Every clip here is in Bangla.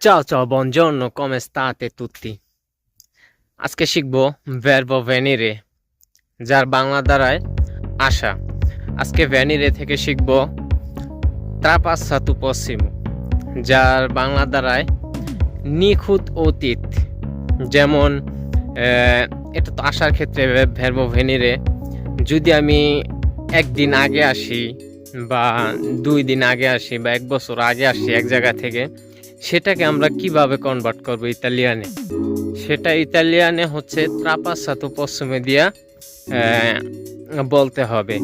Ciao ciao, buongiorno, come state tutti? আজকে শিখব verbo venire. যার বাংলা দ্বারায় আসা আজকে venire থেকে শিখব trapassato prossimo যার বাংলা দ্বারায় নিখুঁত অতীত যেমন এটা তো আসার ক্ষেত্রে verbo venire. যদি আমি একদিন আগে আসি বা দুই দিন আগে আসি বা এক বছর আগে আসি এক জায়গা থেকে সেটাকে আমরা কীভাবে কনভার্ট করব ইতালিয়ানে? সেটা ইতালিয়ানে হচ্ছে ত্রাপাসাতো পশ্চিমে দিয়া বলতে হবে।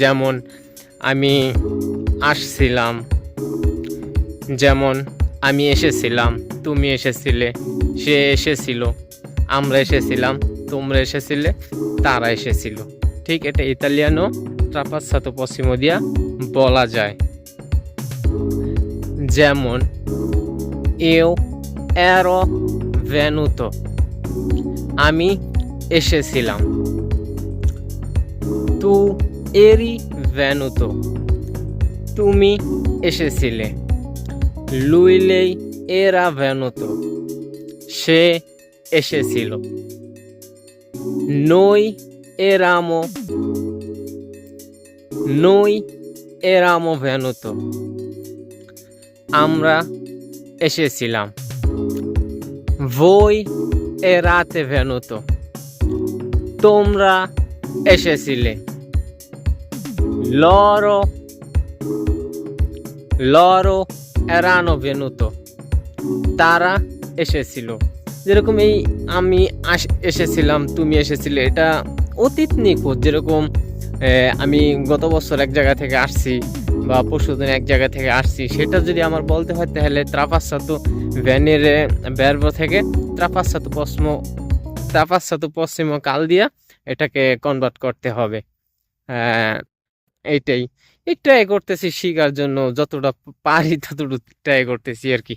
যেমন আমি আসছিলাম, যেমন আমি এসেছিলাম, তুমি এসেছিলে, সে এসেছিল, আমরা এসেছিলাম, তোমরা এসেছিলে, তারা এসেছিল। ঠিক এটা ইতালিয়ানো ট্রাপাসাতো পশ্চিম দিয়া বলা যায়। যেমন eu ero venuto আমি এসেছিলাম তু এরি venuto তুমি এসেছিলে lei era venuto সে এসেছিল noi eravamo noi eravamo venuto আমরা এসেছিলাম। voi erate venuto তোমরা এসেছিলে। loro loro erano ভেনুত। তারা এসেছিল। যেরকম এই আমি এসেছিলাম, তুমি এসেছিলে, এটা অতীত নিখুঁত। যেরকম আমি গত বছর এক জায়গা থেকে আসছি বা পরশুদিন এক জায়গা থেকে আসছি সেটা যদি আমার বলতে হয় তাহলে ত্রাপাসাতু ভ্যানের ব্যর্ব থেকে ত্রাপাসাতু পশ্চিম ত্রাপাসাতু পশ্চিম কাল দিয়া এটাকে কনভার্ট করতে হবে। আহ, এইটাই। এই ট্রাই করতেছি শিখার জন্য যতটা পারি ততটুকু ট্রাই করতেছি আর কি।